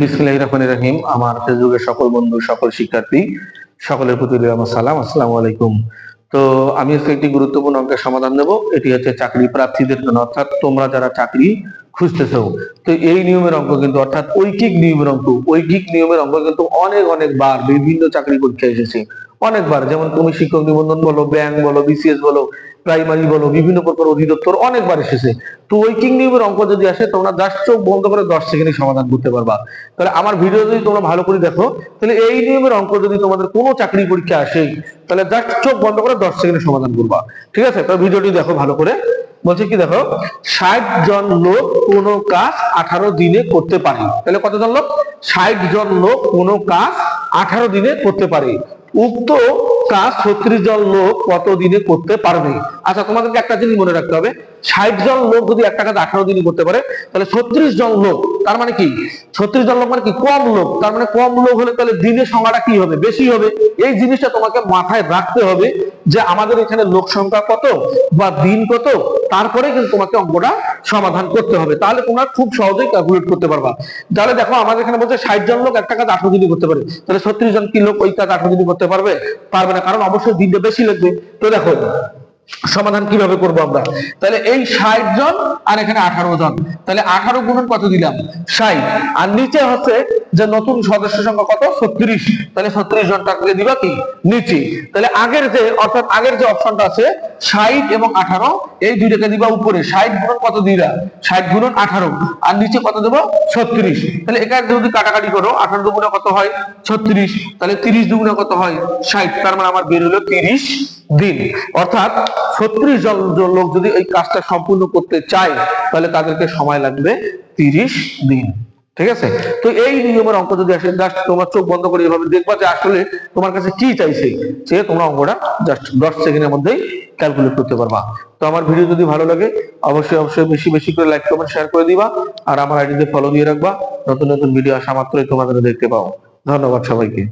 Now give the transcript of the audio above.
বিসমিল্লাহির রহমানির রহিম। আমার ফেসবুকের সকল বন্ধু, সকল শিক্ষার্থী, সকলের প্রতি আমার সালাম। আসসালামু আলাইকুম। তো আমি আজকে একটি গুরুত্বপূর্ণ অঙ্কের সমাধান দেব। এটি হচ্ছে চাকরি প্রার্থীদের জন্য। অর্থাৎ তোমরা যারা চাকরি খুঁজতেছো, তো এই নিয়মের অঙ্ক কিন্তু, অর্থাৎ ঐকিক নিয়মের অঙ্ক, ঐকিক নিয়মের অঙ্ক কিন্তু অনেক অনেকবার বিভিন্ন চাকরি পরীক্ষায় এসেছে। অনেকবার যেমন তুমি শিক্ষক নিবন্ধন বলো ব্যাংক বলো বিসিএস বলো প্রাইমারি বলো, বিভিন্ন প্রকার অধিদপ্তর অনেকবার এসেছে। তো ঐকিক নিয়মের অঙ্ক যদি আসে, তোমরা জাস্ট চোখ বন্ধ করে দশ সেকেন্ডে সমাধান করতে পারবা। তাহলে আমার ভিডিও যদি তোমরা ভালো করে দেখো, তাহলে এই নিয়মের অঙ্ক যদি তোমাদের কোনো চাকরি পরীক্ষা আসে তাহলে জাস্ট চোখ বন্ধ করে দশ সেকেন্ডে সমাধান করবা। ঠিক আছে? তো ভিডিওটি দেখো ভালো করে। বলছে কি দেখো, ষাট জন লোক কোনো কাজ আঠারো দিনে করতে পারে। তাহলে কতজন লোক? ষাট জন লোক কোনো কাজ আঠারো দিনে করতে পারে। উক্ত কাজ ছত্রিশ জন লোক কত দিনে করতে পারবে? আচ্ছা তোমাদেরকে একটা জিনিস মনে রাখতে হবে। ষাট জন লোক যদি একটা কাজ আঠারো দিনে করতে পারে, তাহলে ছত্রিশ জন লোক, তার মানে কি? ছত্রিশ জন লোক মানে কি? কম লোক। তার মানে কম লোক হলে তাহলে দিনের সংখ্যাটা কি হবে? বেশি হবে। এই জিনিসটা তোমাকে মাথায় রাখতে হবে যে আমাদের এখানে লোক সংখ্যা কত বা দিন কত, তারপরে কিন্তু তোমাকে অঙ্কটা সমাধান করতে হবে। তাহলে তোমরা খুব সহজেই ক্যালকুলেট করতে পারবা। তাহলে দেখো, আমাদের এখানে বলছে ষাট জন লোক, একটা কাজ আঠারো দিনই করতে পারে, তাহলে ছত্রিশ জন কি লোক ওই কাজ আঠারো দিনই করতে পারবে? পারবে না, কারণ অবশ্যই দিনটা বেশি লাগবে। তো দেখো, সমাধান কীভাবে করব আমরা? তাহলে এই ষাট জন আর এখানে আঠারো জন। তাহলে আঠারো গুণন কত দিলাম? ষাট। আর নিচে হচ্ছে যে নতুন সদস্য সংখ্যা কত? ছত্রিশ। তাহলে ছত্রিশ জন টাকা দিবা কি? নিচে। তাহলে আগের যে, অর্থাৎ আগের যে অপশনটা আছে, ষাট এবং আঠারো, এই দুইটাকে দিবা উপরে। ষাট গুণন কত দিলা ষাট গুণন আঠারো। আর নিচে কত দেবো? ছত্রিশ। তাহলে এখানে যদি কাটাকাটি করো, আঠারো দুগুণে কত হয়? ছত্রিশ। তাহলে তিরিশ দুগুণে কত হয়? ষাট। তার মানে আমার বের হলো তিরিশ দিন। অর্থাৎ ছত্রিশ জন লোক যদি এই কাজটা সম্পূর্ণ করতে চায়, তাহলে তাদেরকে সময় লাগবে তিরিশ দিন। ঠিক আছে? তো এই নিয়মের অঙ্ক যদি আসে জাস্ট তোমার চোখ বন্ধ করে এভাবে দেখবা যে আসলে তোমার কাছে কি চাইছে, সে তোমরা অঙ্কটা জাস্ট দশ সেকেন্ডের মধ্যেই ক্যালকুলেট করতে পারবা। তো আমার ভিডিও যদি ভালো লাগে, অবশ্যই অবশ্যই বেশি বেশি করে লাইক কমেন্ট শেয়ার করে দিবা আর আমার আইডিতে ফলো দিয়ে রাখবা। নতুন নতুন ভিডিও আসা মাত্রই তোমাদের দেখতে পাও ধন্যবাদ সবাইকে।